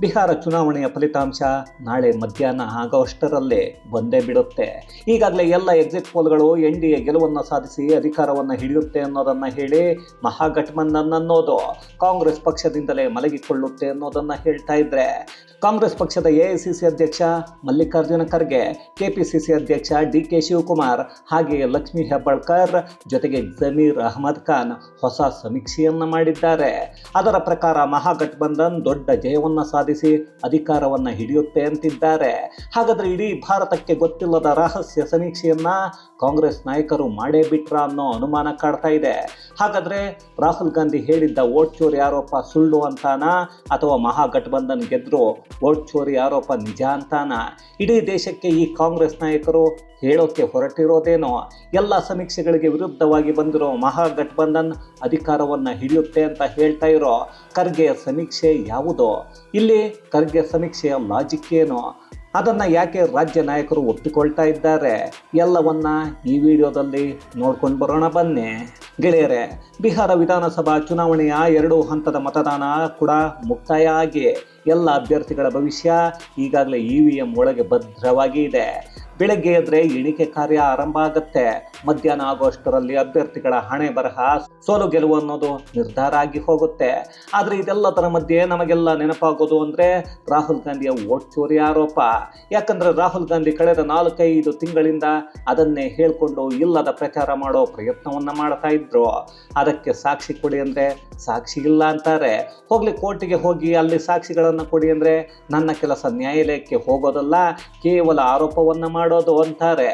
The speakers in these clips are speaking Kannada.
ಬಿಹಾರ ಚುನಾವಣೆಯ ಫಲಿತಾಂಶ ನಾಳೆ ಮಧ್ಯಾಹ್ನ ಆಗೋಷ್ಟರಲ್ಲೇ ಬಂದೇ ಬಿಡುತ್ತೆ. ಈಗಾಗಲೇ ಎಲ್ಲ ಎಕ್ಸಿಟ್ ಪೋಲ್ಗಳು ಎನ್ ಡಿ ಎ ಗೆಲುವನ್ನು ಸಾಧಿಸಿ ಅಧಿಕಾರವನ್ನು ಹಿಡಿಯುತ್ತೆ ಅನ್ನೋದನ್ನು ಹೇಳಿ ಮಹಾಗಠಬಂಧನ್ ಅನ್ನೋದು ಕಾಂಗ್ರೆಸ್ ಪಕ್ಷದಿಂದಲೇ ಮಲಗಿಕೊಳ್ಳುತ್ತೆ ಅನ್ನೋದನ್ನು ಹೇಳ್ತಾ ಇದ್ರೆ. ಕಾಂಗ್ರೆಸ್ ಪಕ್ಷದ ಎಐಸಿಸಿ ಅಧ್ಯಕ್ಷ ಮಲ್ಲಿಕಾರ್ಜುನ ಖರ್ಗೆ ಕೆಪಿಸಿಸಿ ಅಧ್ಯಕ್ಷ ಡಿ ಕೆ ಶಿವಕುಮಾರ್ ಹಾಗೆಯೇ ಲಕ್ಷ್ಮೀ ಹೆಬ್ಬಾಳ್ಕರ್ ಜೊತೆಗೆ ಜಮೀರ್ ಅಹಮದ್ ಖಾನ್ ಹೊಸ ಸಮೀಕ್ಷೆಯನ್ನ ಮಾಡಿದ್ದಾರೆ. ಅದರ ಪ್ರಕಾರ ಮಹಾಗಠಬಂಧನ್ ದೊಡ್ಡ ಜಯವನ್ನು ಜಯವನ್ನ ಸಾಧಿಸಿ ಅಧಿಕಾರವನ್ನ ಹಿಡಿಯುತ್ತೆ ಅಂತಿದ್ದಾರೆ. ಹಾಗಾದ್ರೆ ಇಡೀ ಭಾರತಕ್ಕೆ ಗೊತ್ತಿಲ್ಲದ ರಹಸ್ಯ ಸಮೀಕ್ಷೆಯನ್ನ ಕಾಂಗ್ರೆಸ್ ನಾಯಕರು ಮಾಡೇ ಬಿಟ್ರ ಅನ್ನೋ ಅನುಮಾನ ಕಾಡ್ತಾ ಇದೆ. ಹಾಗಾದ್ರೆ ರಾಹುಲ್ ಗಾಂಧಿ ಹೇಳಿದ್ದ ವೋಟ್ ಚೋರಿ ಆರೋಪ ಸುಳ್ಳು ಅಂತಾನ? ಅಥವಾ ಮಹಾಗಠಬಂಧನ್ ಗೆದ್ರು ವೋಟ್ ಚೋರಿ ಆರೋಪ ನಿಜ ಅಂತಾನ? ಇಡೀ ದೇಶಕ್ಕೆ ಈ ಕಾಂಗ್ರೆಸ್ ನಾಯಕರು ಹೇಳೋಕೆ ಹೊರಟಿರೋದೇನೋ? ಎಲ್ಲ ಸಮೀಕ್ಷೆಗಳಿಗೆ ವಿರುದ್ಧವಾಗಿ ಬಂದಿರೋ ಮಹಾಗಠಬಂಧನ್ ಅಧಿಕಾರವನ್ನ ಹಿಡಿಯುತ್ತೆ ಅಂತ ಹೇಳ್ತಾ ಇರೋ ಖರ್ಗೆಯ ಸಮೀಕ್ಷೆ ಯಾವುದು? ಇಲ್ಲಿ ಖರ್ಗೆ ಸಮೀಕ್ಷೆಯ ಲಾಜಿಕ್ ಏನು ಅದನ್ನ ಯಾಕೆ ರಾಜ್ಯ ನಾಯಕರು ಒಪ್ಪಿಕೊಳ್ತಾ ಇದ್ದಾರೆ? ಎಲ್ಲವನ್ನ ಈ ವಿಡಿಯೋದಲ್ಲಿ ನೋಡ್ಕೊಂಡು ಬರೋಣ ಬನ್ನಿ. ಗೆಳೆಯರೆ, ಬಿಹಾರ ವಿಧಾನಸಭಾ ಚುನಾವಣೆಯ ಎರಡು ಹಂತದ ಮತದಾನ ಕೂಡ ಮುಕ್ತಾಯ ಆಗಿ ಎಲ್ಲ ಅಭ್ಯರ್ಥಿಗಳ ಭವಿಷ್ಯ ಈಗಾಗಲೇ ಇ ವಿ ಎಂ ಒಳಗೆ ಭದ್ರವಾಗಿ ಇದೆ. ಬೆಳಗ್ಗೆ ಎದ್ರೆ ಎಣಿಕೆ ಕಾರ್ಯ ಆರಂಭ ಆಗುತ್ತೆ. ಮಧ್ಯಾಹ್ನ ಆಗೋಷ್ಟರಲ್ಲಿ ಅಭ್ಯರ್ಥಿಗಳ ಹಣೆ ಬರಹ, ಸೋಲು ಗೆಲುವು ಅನ್ನೋದು ನಿರ್ಧಾರ ಆಗಿ ಹೋಗುತ್ತೆ. ಆದ್ರೆ ಇದೆಲ್ಲದರ ಮಧ್ಯೆ ನಮಗೆಲ್ಲ ನೆನಪಾಗೋದು ಅಂದ್ರೆ ರಾಹುಲ್ ಗಾಂಧಿಯ ವೋಟ್ ಚೋರಿ ಆರೋಪ. ಯಾಕಂದ್ರೆ ರಾಹುಲ್ ಗಾಂಧಿ ಕಳೆದ ನಾಲ್ಕೈದು ತಿಂಗಳಿಂದ ಅದನ್ನೇ ಹೇಳ್ಕೊಂಡು ಇಲ್ಲದ ಪ್ರಚಾರ ಮಾಡೋ ಪ್ರಯತ್ನವನ್ನ ಮಾಡ್ತಾ ಇದ್ರು. ಅದಕ್ಕೆ ಸಾಕ್ಷಿ ಕೊಡಿ ಅಂದ್ರೆ ಸಾಕ್ಷಿ ಇಲ್ಲ ಅಂತಾರೆ. ಹೋಗ್ಲಿ ಕೋರ್ಟಿಗೆ ಹೋಗಿ ಅಲ್ಲಿ ಸಾಕ್ಷಿಗಳನ್ನ ಕೊಡಿ ಅಂದ್ರೆ ನನ್ನ ಕೆಲಸ ನ್ಯಾಯಾಲಯಕ್ಕೆ ಹೋಗೋದಲ್ಲ, ಕೇವಲ ಆರೋಪವನ್ನ ಮಾಡೋದು ಅಂತಾರೆ.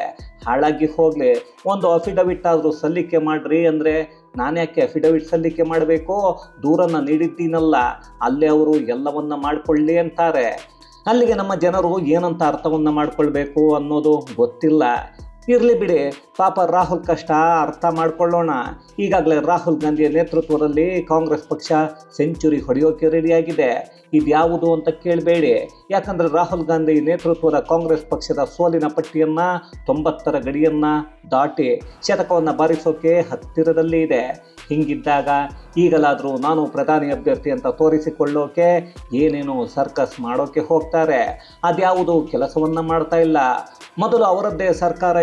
ಹಾಳಾಗಿ ಹೋಗ್ಲಿ, ಒಂದು ಅಫಿಡವಿಟ್ ಆದ್ರೂ ಸಲ್ಲಿಕೆ ಮಾಡ್ರಿ ಅಂದ್ರೆ ನಾನ್ಯಾಕೆ ಅಫಿಡವಿಟ್ ಸಲ್ಲಿಕೆ ಮಾಡಬೇಕು? ದೂರನ್ನ ನೀಡಿದ್ದೀನಲ್ಲ, ಅಲ್ಲೇ ಅವರು ಎಲ್ಲವನ್ನ ಮಾಡ್ಕೊಳ್ಳಿ ಅಂತಾರೆ. ಅಲ್ಲಿಗೆ ನಮ್ಮ ಜನರು ಏನಂತ ಅರ್ಥವನ್ನ ಮಾಡ್ಕೊಳ್ಬೇಕು ಅನ್ನೋದು ಗೊತ್ತಿಲ್ಲ. ಇರಲಿ ಬಿಡಿ. ಪಾಪ ರಾಹುಲ್ ಕಷ್ಟ, ಅರ್ಥ ಮಾಡ್ಕೊಳ್ಳೋಣ. ಈಗಾಗಲೇ ರಾಹುಲ್ ಗಾಂಧಿಯ ನೇತೃತ್ವದಲ್ಲಿ ಕಾಂಗ್ರೆಸ್ ಪಕ್ಷ ಸೆಂಚುರಿ ಹೊಡೆಯೋಕೆ ರೆಡಿಯಾಗಿದೆ ಇದ್ಯಾವುದು ಅಂತ ಕೇಳಬೇಡಿ. ಯಾಕಂದ್ರೆ ರಾಹುಲ್ ಗಾಂಧಿ ನೇತೃತ್ವದ ಕಾಂಗ್ರೆಸ್ ಪಕ್ಷದ ಸೋಲಿನ ಪಟ್ಟಿಯನ್ನು ತೊಂಬತ್ತರ ಗಡಿಯನ್ನ ದಾಟಿ ಶತಕವನ್ನು ಬಾರಿಸೋಕೆ ಹತ್ತಿರದಲ್ಲಿ ಇದೆ. ಹಿಂಗಿದ್ದಾಗ ಈಗಲಾದರೂ ನಾನು ಪ್ರಧಾನಿ ಅಭ್ಯರ್ಥಿ ಅಂತ ತೋರಿಸಿಕೊಳ್ಳೋಕೆ ಏನೇನು ಸರ್ಕಸ್ ಮಾಡೋಕೆ ಹೋಗ್ತಾರೆ. ಅದ್ಯಾವುದು ಕೆಲಸವನ್ನ ಮಾಡ್ತಾ ಇಲ್ಲ. ಮೊದಲು ಅವರದ್ದೇ ಸರ್ಕಾರ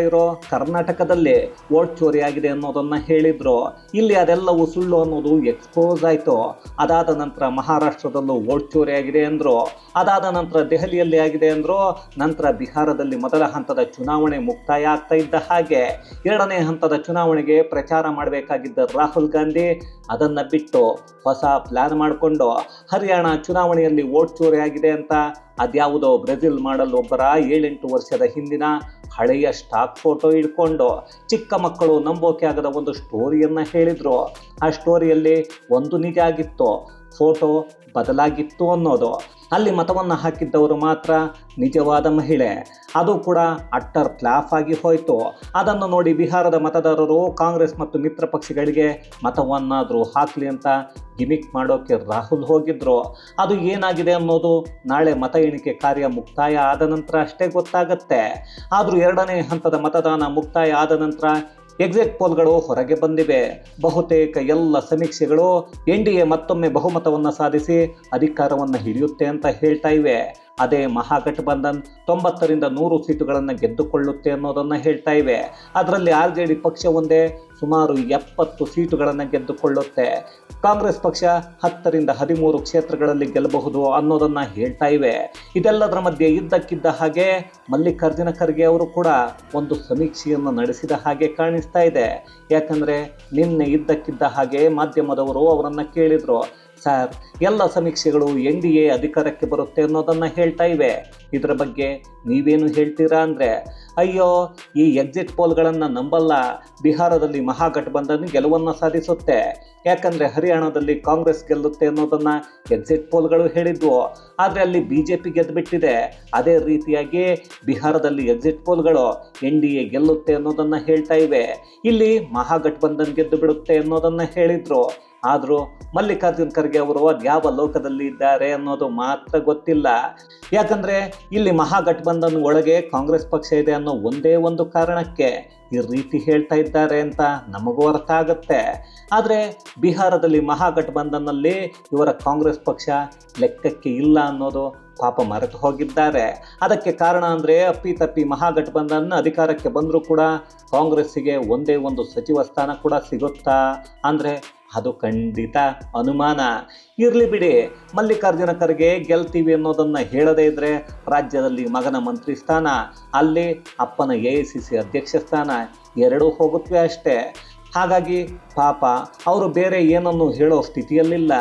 ಕರ್ನಾಟಕದಲ್ಲಿ ವೋಟ್ ಚೋರಿ ಆಗಿದೆ ಅನ್ನೋದನ್ನ ಹೇಳಿದ್ರು, ಇಲ್ಲಿ ಅದೆಲ್ಲವೂ ಸುಳ್ಳು ಅನ್ನೋದು ಎಕ್ಸ್ಪೋಸ್ ಆಯ್ತು, ಅದಾದ ನಂತರ ಮಹಾರಾಷ್ಟ್ರದಲ್ಲೂ ವೋಟ್ ಚೋರಿ ಆಗಿದೆ ಅಂದ್ರು, ಅದಾದ ನಂತರ ದೆಹಲಿಯಲ್ಲಿ ಆಗಿದೆ ಅಂದ್ರು, ನಂತರ ಬಿಹಾರದಲ್ಲಿ ಮೊದಲ ಹಂತದ ಚುನಾವಣೆ ಮುಕ್ತಾಯ ಆಗ್ತಾ ಇದ್ದ ಹಾಗೆ, ಎರಡನೇ ಹಂತದ ಚುನಾವಣೆಗೆ ಪ್ರಚಾರ ಮಾಡಬೇಕಾಗಿದ್ದ ರಾಹುಲ್ ಗಾಂಧಿ ಅದನ್ನ ಬಿಟ್ಟು ಹೊಸ ಪ್ಲಾನ್ ಮಾಡಿಕೊಂಡು, ಹರಿಯಾಣ ಚುನಾವಣೆಯಲ್ಲಿ ವೋಟ್ ಚೋರಿ ಆಗಿದೆ ಅಂತ ಅದ್ಯಾವುದೋ ಬ್ರೆಜಿಲ್ ಮಾಡಲ್ ಒಬ್ಬರ ಏಳೆಂಟು ವರ್ಷದ ಹಿಂದಿನ ಹಳೆಯ ಸ್ಟಾಕ್ ಫೋಟೋ ಇಟ್ಕೊಂಡು ಚಿಕ್ಕ ಮಕ್ಕಳು ನಂಬೋಕೆ ಆಗದ ಒಂದು ಸ್ಟೋರಿಯನ್ನು ಹೇಳಿದರು. ಆ ಸ್ಟೋರಿಯಲ್ಲಿ ಒಂದು ನಿಜ ಆಗಿತ್ತು. ಫೋಟೋ ಬದಲಾಗಿತ್ತು ಅನ್ನೋದು. ಅಲ್ಲಿ ಮತವನ್ನು ಹಾಕಿದ್ದವರು ಮಾತ್ರ ನಿಜವಾದ ಮಹಿಳೆ. ಅದು ಕೂಡ ಅಟ್ಟರ್ ಕ್ಲಾಫ್ ಆಗಿ ಹೋಯಿತು. ಅದನ್ನು ನೋಡಿ ಬಿಹಾರದ ಮತದಾರರು ಕಾಂಗ್ರೆಸ್ ಮತ್ತು ಮಿತ್ರ ಪಕ್ಷಗಳಿಗೆ ಮತವನ್ನಾದರೂ ಹಾಕಲಿ ಅಂತ ಗಿಮಿಕ್ ಮಾಡೋಕೆ ರಾಹುಲ್ ಹೋಗಿದ್ರು. ಅದು ಏನಾಗಿದೆ ಅನ್ನೋದು ನಾಳೆ ಮತ ಎಣಿಕೆ ಕಾರ್ಯ ಮುಕ್ತಾಯ ಆದ ನಂತರ ಅಷ್ಟೇ ಗೊತ್ತಾಗತ್ತೆ. ಆದರೂ ಎರಡನೇ ಹಂತದ ಮತದಾನ ಮುಕ್ತಾಯ ಆದ ನಂತರ ಎಕ್ಸಿಟ್ ಪೋಲ್ಗಳು ಹೊರಗೆ ಬಂದಿವೆ. ಬಹುತೇಕ ಎಲ್ಲ ಸಮೀಕ್ಷೆಗಳು ಎನ್ ಡಿ ಎ ಮತ್ತೊಮ್ಮೆ ಬಹುಮತವನ್ನು ಸಾಧಿಸಿ ಅಧಿಕಾರವನ್ನು ಹಿಡಿಯುತ್ತೆ ಅಂತ ಹೇಳ್ತಾ ಇವೆ. ಅದೇ ಮಹಾಗಠಬಂಧನ್ ತೊಂಬತ್ತರಿಂದ ನೂರು ಸೀಟುಗಳನ್ನು ಗೆದ್ದುಕೊಳ್ಳುತ್ತೆ ಅನ್ನೋದನ್ನು ಹೇಳ್ತಾ ಇವೆ. ಅದರಲ್ಲಿ ಆರ್ ಜೆ ಡಿ ಪಕ್ಷ ಒಂದೇ ಸುಮಾರು ಎಪ್ಪತ್ತು ಸೀಟುಗಳನ್ನು ಗೆದ್ದುಕೊಳ್ಳುತ್ತೆ. ಕಾಂಗ್ರೆಸ್ ಪಕ್ಷ ಹತ್ತರಿಂದ ಹದಿಮೂರು ಕ್ಷೇತ್ರಗಳಲ್ಲಿ ಗೆಲ್ಲಬಹುದು ಅನ್ನೋದನ್ನು ಹೇಳ್ತಾ ಇವೆ. ಇದೆಲ್ಲದರ ಮಧ್ಯೆ ಇದ್ದಕ್ಕಿದ್ದ ಹಾಗೆ ಮಲ್ಲಿಕಾರ್ಜುನ ಖರ್ಗೆ ಅವರು ಕೂಡ ಒಂದು ಸಮೀಕ್ಷೆಯನ್ನು ನಡೆಸಿದ ಹಾಗೆ ಕಾಣಿಸ್ತಾ ಇದೆ. ಯಾಕಂದರೆ ನಿನ್ನೆ ಇದ್ದಕ್ಕಿದ್ದ ಹಾಗೆ ಮಾಧ್ಯಮದವರು ಅವರನ್ನು ಕೇಳಿದ್ರು. ಸರ್, ಎಲ್ಲ ಸಮೀಕ್ಷೆಗಳು ಎನ್ ಡಿ ಎ ಅಧಿಕಾರಕ್ಕೆ ಬರುತ್ತೆ ಅನ್ನೋದನ್ನು ಹೇಳ್ತಾ ಇವೆ. ಇದರ ಬಗ್ಗೆ ನೀವೇನು ಹೇಳ್ತೀರಾ ಅಂದರೆ, ಅಯ್ಯೋ, ಈ ಎಕ್ಸಿಟ್ ಪೋಲ್ಗಳನ್ನು ನಂಬಲ್ಲ. ಬಿಹಾರದಲ್ಲಿ ಮಹಾಗಠಬಂಧನ್ ಗೆಲುವನ್ನು ಸಾಧಿಸುತ್ತೆ. ಯಾಕಂದರೆ ಹರಿಯಾಣದಲ್ಲಿ ಕಾಂಗ್ರೆಸ್ ಗೆಲ್ಲುತ್ತೆ ಅನ್ನೋದನ್ನು ಎಕ್ಸಿಟ್ ಪೋಲ್ಗಳು ಹೇಳಿದ್ವು. ಆದರೆ ಅಲ್ಲಿ ಬಿ ಜೆ ಪಿ ಗೆದ್ದುಬಿಟ್ಟಿದೆ ಅದೇ ರೀತಿಯಾಗಿ ಬಿಹಾರದಲ್ಲಿ ಎಕ್ಸಿಟ್ ಪೋಲ್ಗಳು ಎನ್ ಡಿ ಎ ಗೆಲ್ಲುತ್ತೆ ಅನ್ನೋದನ್ನು ಹೇಳ್ತಾ ಇವೆ. ಇಲ್ಲಿ ಮಹಾಗಠಬಂಧನ್ ಗೆದ್ದು ಬಿಡುತ್ತೆ ಅನ್ನೋದನ್ನು ಹೇಳಿದ್ರು. ಆದರೂ ಮಲ್ಲಿಕಾರ್ಜುನ್ ಖರ್ಗೆ ಅವರು ಯಾವ ಲೋಕದಲ್ಲಿ ಇದ್ದಾರೆ ಅನ್ನೋದು ಮಾತ್ರ ಗೊತ್ತಿಲ್ಲ. ಯಾಕಂದ್ರೆ ಇಲ್ಲಿ ಮಹಾಗಠಬಂಧನ್ ಒಳಗೆ ಕಾಂಗ್ರೆಸ್ ಪಕ್ಷ ಇದೆ ಅನ್ನೋ ಒಂದೇ ಒಂದು ಕಾರಣಕ್ಕೆ ಈ ರೀತಿ ಹೇಳ್ತಾ ಇದ್ದಾರೆ ಅಂತ ನಮಗೂ ಅರ್ಥ ಆಗುತ್ತೆ. ಆದರೆ ಬಿಹಾರದಲ್ಲಿ ಮಹಾಗಠಬಂಧನ್ನಲ್ಲಿ ಇವರ ಕಾಂಗ್ರೆಸ್ ಪಕ್ಷ ಲೆಕ್ಕಕ್ಕೆ ಇಲ್ಲ ಅನ್ನೋದು ಪಾಪ ಮರೆತು ಹೋಗಿದ್ದಾರೆ. ಅದಕ್ಕೆ ಕಾರಣ ಅಂದರೆ ಅಪ್ಪಿತಪ್ಪಿ ಮಹಾಗಠಬಂಧನ್ ಅಧಿಕಾರಕ್ಕೆ ಬಂದರೂ ಕೂಡ ಕಾಂಗ್ರೆಸ್ಸಿಗೆ ಒಂದೇ ಒಂದು ಸಚಿವ ಸ್ಥಾನ ಕೂಡ ಸಿಗುತ್ತಾ? ಅಂದರೆ ಅದು ಖಂಡಿತ ಅನುಮಾನ. ಇರಲಿ ಬಿಡಿ, ಮಲ್ಲಿಕಾರ್ಜುನ ಖರ್ಗೆ ಗೆಲ್ತೀವಿ ಅನ್ನೋದನ್ನು ಹೇಳದೇ ಇದ್ದರೆ ರಾಜ್ಯದಲ್ಲಿ ಮಗನ ಮಂತ್ರಿ ಸ್ಥಾನ. ಅಲ್ಲಿ ಅಪ್ಪನ ಎ ಐ ಸಿ ಸಿ ಅಧ್ಯಕ್ಷ ಸ್ಥಾನ, ಎರಡೂ ಹೋಗುತ್ತವೆ ಅಷ್ಟೇ. ಹಾಗಾಗಿ ಪಾಪ, ಅವರು ಬೇರೆ ಏನನ್ನು ಹೇಳೋ ಸ್ಥಿತಿಯಲ್ಲಿಲ್ಲ.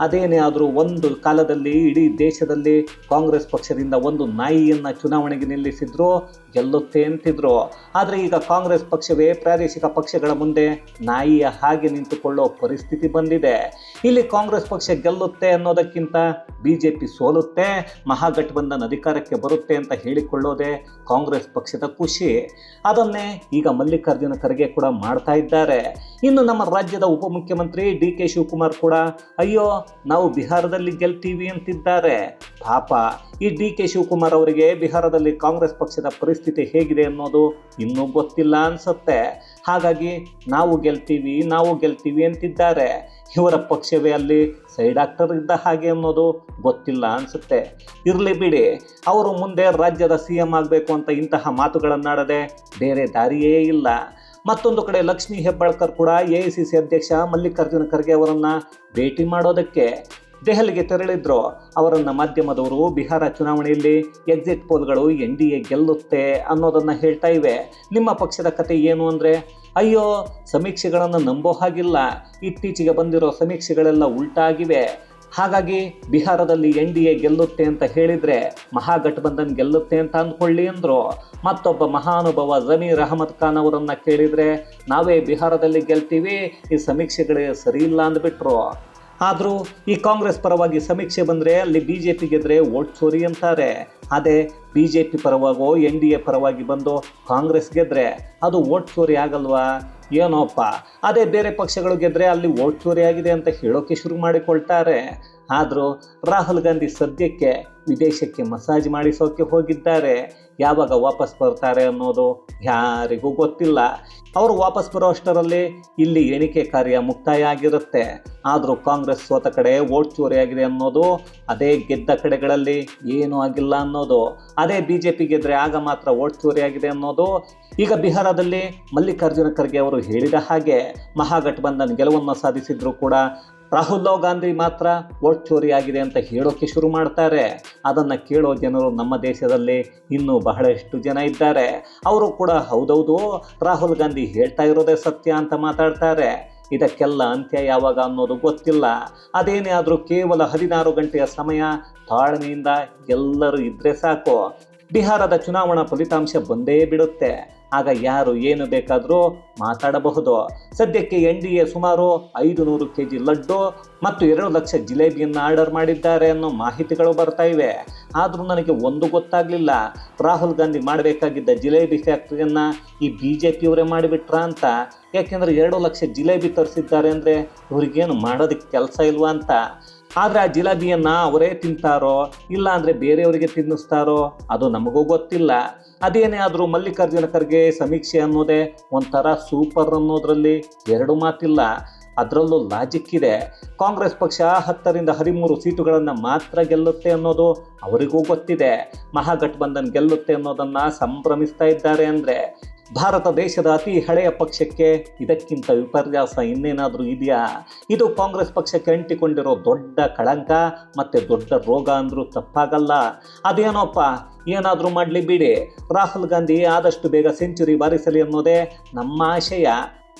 ಅದೇನೇ ಆದರೂ ಒಂದು ಕಾಲದಲ್ಲಿ ಇಡೀ ದೇಶದಲ್ಲಿ ಕಾಂಗ್ರೆಸ್ ಪಕ್ಷದಿಂದ ಒಂದು ನಾಯಿಯನ್ನು ಚುನಾವಣೆಗೆ ನಿಲ್ಲಿಸಿದ್ರು, ಗೆಲ್ಲುತ್ತೆ ಅಂತಿದ್ರು. ಆದರೆ ಈಗ ಕಾಂಗ್ರೆಸ್ ಪಕ್ಷವೇ ಪ್ರಾದೇಶಿಕ ಪಕ್ಷಗಳ ಮುಂದೆ ನಾಯಿಯ ಹಾಗೆ ನಿಂತುಕೊಳ್ಳೋ ಪರಿಸ್ಥಿತಿ ಬಂದಿದೆ. ಇಲ್ಲಿ ಕಾಂಗ್ರೆಸ್ ಪಕ್ಷ ಗೆಲ್ಲುತ್ತೆ ಅನ್ನೋದಕ್ಕಿಂತ ಬಿ ಜೆ ಪಿ ಸೋಲುತ್ತೆ ಮಹಾಗಠಬಂಧನ್ ಅಧಿಕಾರಕ್ಕೆ ಬರುತ್ತೆ ಅಂತ ಹೇಳಿಕೊಳ್ಳೋದೇ ಕಾಂಗ್ರೆಸ್ ಪಕ್ಷದ ಖುಷಿ. ಅದನ್ನೇ ಈಗ ಮಲ್ಲಿಕಾರ್ಜುನ ಖರ್ಗೆ ಕೂಡ ಮಾಡ್ತಾ ಇದ್ದಾರೆ. ಇನ್ನು ನಮ್ಮ ರಾಜ್ಯದ ಉಪಮುಖ್ಯಮಂತ್ರಿ ಡಿ ಕೆ ಶಿವಕುಮಾರ್ ಕೂಡ, ಅಯ್ಯೋ ನಾವು ಬಿಹಾರದಲ್ಲಿ ಗೆಲ್ತೀವಿ ಅಂತಿದ್ದಾರೆ. ಪಾಪ, ಈ ಡಿ ಕೆ ಶಿವಕುಮಾರ್ ಅವರಿಗೆ ಬಿಹಾರದಲ್ಲಿ ಕಾಂಗ್ರೆಸ್ ಪಕ್ಷದ ಪರಿಸ್ಥಿತಿ ಹೇಗಿದೆ ಅನ್ನೋದು ಇನ್ನೂ ಗೊತ್ತಿಲ್ಲ ಅನ್ಸುತ್ತೆ. ಹಾಗಾಗಿ ನಾವು ಗೆಲ್ತೀವಿ ನಾವು ಗೆಲ್ತೀವಿ ಅಂತಿದ್ದಾರೆ. ಇವರ ಪಕ್ಷವೇ ಅಲ್ಲಿ ಸೈಡ್ ಆಕ್ಟರ್ ಇದ್ದ ಹಾಗೆ ಅನ್ನೋದು ಗೊತ್ತಿಲ್ಲ ಅನ್ಸುತ್ತೆ. ಇರಲಿ ಬಿಡಿ, ಅವರು ಮುಂದೆ ರಾಜ್ಯದ ಸಿ ಎಂ ಆಗಬೇಕು ಅಂತ ಇಂತಹ ಮಾತುಗಳನ್ನಾಡದೆ ಬೇರೆ ದಾರಿಯೇ ಇಲ್ಲ. ಮತ್ತೊಂದು ಕಡೆ ಲಕ್ಷ್ಮೀ ಹೆಬ್ಬಾಳ್ಕರ್ ಕೂಡ ಎ ಸಿ ಸಿ ಅಧ್ಯಕ್ಷ ಮಲ್ಲಿಕಾರ್ಜುನ ಖರ್ಗೆ ಅವರನ್ನು ಭೇಟಿ ಮಾಡೋದಕ್ಕೆ ದೆಹಲಿಗೆ ತೆರಳಿದ್ರು. ಅವರನ್ನು ಮಾಧ್ಯಮದವರು ಬಿಹಾರ ಚುನಾವಣೆಯಲ್ಲಿ ಎಕ್ಸಿಟ್ ಪೋಲ್ಗಳು ಎನ್ ಡಿ ಎ ಗೆಲ್ಲುತ್ತೆ ಅನ್ನೋದನ್ನು ಹೇಳ್ತಾ ಇವೆ. ನಿಮ್ಮ ಪಕ್ಷದ ಕತೆ ಏನು ಅಂದರೆ, ಅಯ್ಯೋ, ಸಮೀಕ್ಷೆಗಳನ್ನು ನಂಬೋ ಹಾಗಿಲ್ಲ. ಇತ್ತೀಚೆಗೆ ಬಂದಿರೋ ಸಮೀಕ್ಷೆಗಳೆಲ್ಲ ಉಲ್ಟಾಗಿವೆ. ಹಾಗಾಗಿ ಬಿಹಾರದಲ್ಲಿ ಎನ್ ಡಿ ಎ ಗೆಲ್ಲುತ್ತೆ ಅಂತ ಹೇಳಿದರೆ ಮಹಾಗಠಬಂಧನ್ ಗೆಲ್ಲುತ್ತೆ ಅಂತ ಅಂದ್ಕೊಳ್ಳಿ ಅಂದರು. ಮತ್ತೊಬ್ಬ ಮಹಾನುಭವ ಜಮೀರ್ ಅಹಮದ್ ಖಾನ್ ಅವರನ್ನು ಕೇಳಿದರೆ ನಾವೇ ಬಿಹಾರದಲ್ಲಿ ಗೆಲ್ತೀವಿ, ಈ ಸಮೀಕ್ಷೆಗಳೇ ಸರಿ ಇಲ್ಲ ಅಂದ್ಬಿಟ್ರು. ಆದರೂ ಈ ಕಾಂಗ್ರೆಸ್ ಪರವಾಗಿ ಸಮೀಕ್ಷೆ ಬಂದರೆ ಅಲ್ಲಿ ಬಿ ಜೆ ಪಿ ಗೆದ್ರೆ ಓಟ್ ಚೋರಿ ಅಂತಾರೆ. ಅದೇ ಬಿ ಜೆ ಪಿ ಪರವಾಗೋ ಎನ್ ಡಿ ಎ ಪರವಾಗಿ ಬಂದು ಕಾಂಗ್ರೆಸ್ ಗೆದ್ರೆ ಅದು ಓಟ್ ಚೋರಿ ಆಗಲ್ವಾ? ಏನೋಪ್ಪ ಅದೇ ಬೇರೆ ಪಕ್ಷಗಳು ಗೆದ್ದರೆ ಅಲ್ಲಿ ವೋಟ್ ಚೋರಿ ಆಗಿದೆ ಅಂತ ಹೇಳೋಕೆ ಶುರು ಮಾಡಿಕೊಳ್ತಾರೆ. ಆದರೂ ರಾಹುಲ್ ಗಾಂಧಿ ಸದ್ಯಕ್ಕೆ ವಿದೇಶಕ್ಕೆ ಮಸಾಜ್ ಮಾಡಿಸೋಕೆ ಹೋಗಿದ್ದಾರೆ. ಯಾವಾಗ ವಾಪಸ್ ಬರ್ತಾರೆ ಅನ್ನೋದು ಯಾರಿಗೂ ಗೊತ್ತಿಲ್ಲ. ಅವರು ವಾಪಸ್ ಬರೋ ಅಷ್ಟರಲ್ಲಿ ಇಲ್ಲಿ ಎಣಿಕೆ ಕಾರ್ಯ ಮುಕ್ತಾಯ ಆಗಿರುತ್ತೆ. ಆದರೂ ಕಾಂಗ್ರೆಸ್ ಸೋತ ಕಡೆ ವೋಟ್ ಆಗಿದೆ ಅನ್ನೋದು, ಅದೇ ಗೆದ್ದ ಕಡೆಗಳಲ್ಲಿ ಏನೂ ಆಗಿಲ್ಲ ಅನ್ನೋದು, ಅದೇ ಬಿ ಜೆ ಪಿ ಗೆದ್ರೆ ಆಗ ಮಾತ್ರ ವೋಟ್ ಆಗಿದೆ ಅನ್ನೋದು, ಈಗ ಬಿಹಾರದಲ್ಲಿ ಮಲ್ಲಿಕಾರ್ಜುನ ಖರ್ಗೆ ಅವರು ಹೇಳಿದ ಹಾಗೆ. ಮಹಾಗಠಬಂಧನ್ ಗೆಲುವನ್ನು ಸಾಧಿಸಿದ್ರು ಕೂಡ ರಾಹುಲ್ ಗಾಂಧಿ ಮಾತ್ರ ವೋಟ್ ಆಗಿದೆ ಅಂತ ಹೇಳೋಕೆ ಶುರು ಮಾಡ್ತಾರೆ. ಅದನ್ನು ಕೇಳೋ ಜನರು ನಮ್ಮ ದೇಶದಲ್ಲಿ ಇನ್ನೂ ಬಹಳಷ್ಟು ಜನ ಇದ್ದಾರೆ. ಅವರು ಕೂಡ ಹೌದೌದು, ರಾಹುಲ್ ಗಾಂಧಿ ಹೇಳ್ತಾ ಇರೋದೇ ಸತ್ಯ ಅಂತ ಮಾತಾಡ್ತಾರೆ. ಇದಕ್ಕೆಲ್ಲ ಅಂತ್ಯ ಯಾವಾಗ ಅನ್ನೋದು ಗೊತ್ತಿಲ್ಲ. ಅದೇನೇ ಆದರೂ ಕೇವಲ ಹದಿನಾರು ಗಂಟೆಯ ಸಮಯ ತಾಳ್ಮೆಯಿಂದ ಎಲ್ಲರೂ ಇದ್ರೆ ಸಾಕು. ಬಿಹಾರದ ಚುನಾವಣಾ ಫಲಿತಾಂಶ ಬಂದೇ ಬಿಡುತ್ತೆ. ಆಗ ಯಾರು ಏನು ಬೇಕಾದರೂ ಮಾತಾಡಬಹುದು. ಸದ್ಯಕ್ಕೆ ಎನ್ ಡಿ ಎ ಸುಮಾರು ಐದು ನೂರು ಕೆ ಜಿ ಲಡ್ಡು ಮತ್ತು ಎರಡು ಲಕ್ಷ ಜಿಲೇಬಿಯನ್ನು ಆರ್ಡರ್ ಮಾಡಿದ್ದಾರೆ ಅನ್ನೋ ಮಾಹಿತಿಗಳು ಬರ್ತಾ ಇವೆ. ಆದರೂ ನನಗೆ ಒಂದು ಗೊತ್ತಾಗಲಿಲ್ಲ. ರಾಹುಲ್ ಗಾಂಧಿ ಮಾಡಬೇಕಾಗಿದ್ದ ಜಿಲೇಬಿ ಫ್ಯಾಕ್ಟ್ರಿಯನ್ನು ಈ ಬಿ ಜೆ ಪಿಯವರೇ ಮಾಡಿಬಿಟ್ರಾ ಅಂತ. ಯಾಕೆಂದರೆ ಎರಡು ಲಕ್ಷ ಜಿಲೇಬಿ ತರಿಸಿದ್ದಾರೆ ಅಂದರೆ ಇವ್ರಿಗೇನು ಮಾಡೋದಕ್ಕೆ ಕೆಲಸ ಇಲ್ವಾ ಅಂತ. ಆದರೆ ಆ ಜಿಲಾಬಿಯನ್ನು ಅವರೇ ತಿಂತಾರೋ ಇಲ್ಲ ಅಂದರೆ ಬೇರೆಯವರಿಗೆ ತಿನ್ನಿಸ್ತಾರೋ ಅದು ನಮಗೂ ಗೊತ್ತಿಲ್ಲ. ಅದೇನೇ ಆದರೂ ಮಲ್ಲಿಕಾರ್ಜುನ ಖರ್ಗೆ ಸಮೀಕ್ಷೆ ಅನ್ನೋದೇ ಒಂಥರ ಸೂಪರ್ ಅನ್ನೋದರಲ್ಲಿ ಎರಡು ಮಾತಿಲ್ಲ. ಅದರಲ್ಲೂ ಲಾಜಿಕ್ ಇದೆ. ಕಾಂಗ್ರೆಸ್ ಪಕ್ಷ ಹತ್ತರಿಂದ ಹದಿಮೂರು ಸೀಟುಗಳನ್ನು ಮಾತ್ರ ಗೆಲ್ಲುತ್ತೆ ಅನ್ನೋದು ಅವರಿಗೂ ಗೊತ್ತಿದೆ. ಮಹಾಗಠಬಂಧನ್ ಗೆಲ್ಲುತ್ತೆ ಅನ್ನೋದನ್ನು ಸಂಭ್ರಮಿಸ್ತಾ ಇದ್ದಾರೆ ಅಂದರೆ ಭಾರತ ದೇಶದ ಅತಿ ಹಳೆಯ ಪಕ್ಷಕ್ಕೆ ಇದಕ್ಕಿಂತ ವಿಪರ್ಯಾಸ ಇನ್ನೇನಾದರೂ ಇದೆಯಾ? ಇದು ಕಾಂಗ್ರೆಸ್ ಪಕ್ಷಕ್ಕೆ ಅಂಟಿಕೊಂಡಿರೋ ದೊಡ್ಡ ಕಳಂಕ ಮತ್ತು ದೊಡ್ಡ ರೋಗ ಅಂದರೂ ತಪ್ಪಾಗಲ್ಲ. ಅದೇನೋಪ್ಪ, ಏನಾದರೂ ಮಾಡಲಿ ಬಿಡಿ. ರಾಹುಲ್ ಗಾಂಧಿ ಆದಷ್ಟು ಬೇಗ ಸೆಂಚುರಿ ಬಾರಿಸಲಿ ಅನ್ನೋದೇ ನಮ್ಮ ಆಶಯ.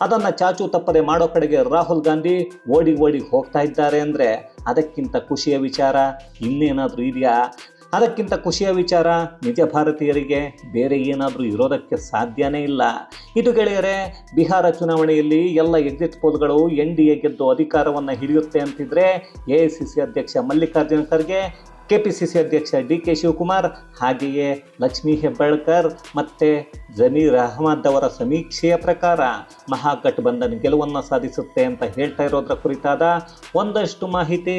ಅದನ್ನು ಚಾಚು ತಪ್ಪದೆ ಮಾಡೋ ಕಡೆಗೆ ರಾಹುಲ್ ಗಾಂಧಿ ಓಡಿ ಓಡಿ ಹೋಗ್ತಾ ಇದ್ದಾರೆ ಅಂದರೆ ಅದಕ್ಕಿಂತ ಖುಷಿಯ ವಿಚಾರ ಇನ್ನೇನಾದರೂ ಇದೆಯಾ? ಅದಕ್ಕಿಂತ ಖುಷಿಯ ವಿಚಾರ ನಿಜ ಭಾರತೀಯರಿಗೆ ಬೇರೆ ಏನಾದರೂ ಇರೋದಕ್ಕೆ ಸಾಧ್ಯನೇ ಇಲ್ಲ. ಇದು ಗೆಳೆಯರೆ, ಬಿಹಾರ ಚುನಾವಣೆಯಲ್ಲಿ ಎಲ್ಲ ಎಕ್ಸಿಟ್ ಪೋಲ್ಗಳು ಎನ್ ಡಿ ಎ ಗೆದ್ದು ಅಧಿಕಾರವನ್ನು ಹಿಡಿಯುತ್ತೆ ಅಂತಿದ್ರೆ ಎ ಐ ಸಿ ಸಿ ಅಧ್ಯಕ್ಷ Mallikarjun Kharge, K P C C ಅಧ್ಯಕ್ಷ ಡಿ ಕೆ ಶಿವಕುಮಾರ್, ಹಾಗೆಯೇ ಲಕ್ಷ್ಮೀ ಹೆಬ್ಬಾಳ್ಕರ್ ಮತ್ತು ಜಮೀರ್ ಅಹಮದ್ ಅವರ ಸಮೀಕ್ಷೆಯ ಪ್ರಕಾರ ಮಹಾಗಠಬಂಧನ್ ಗೆಲುವನ್ನು ಸಾಧಿಸುತ್ತೆ ಅಂತ ಹೇಳ್ತಾ ಇರೋದ್ರ ಕುರಿತಾದ ಒಂದಷ್ಟು ಮಾಹಿತಿ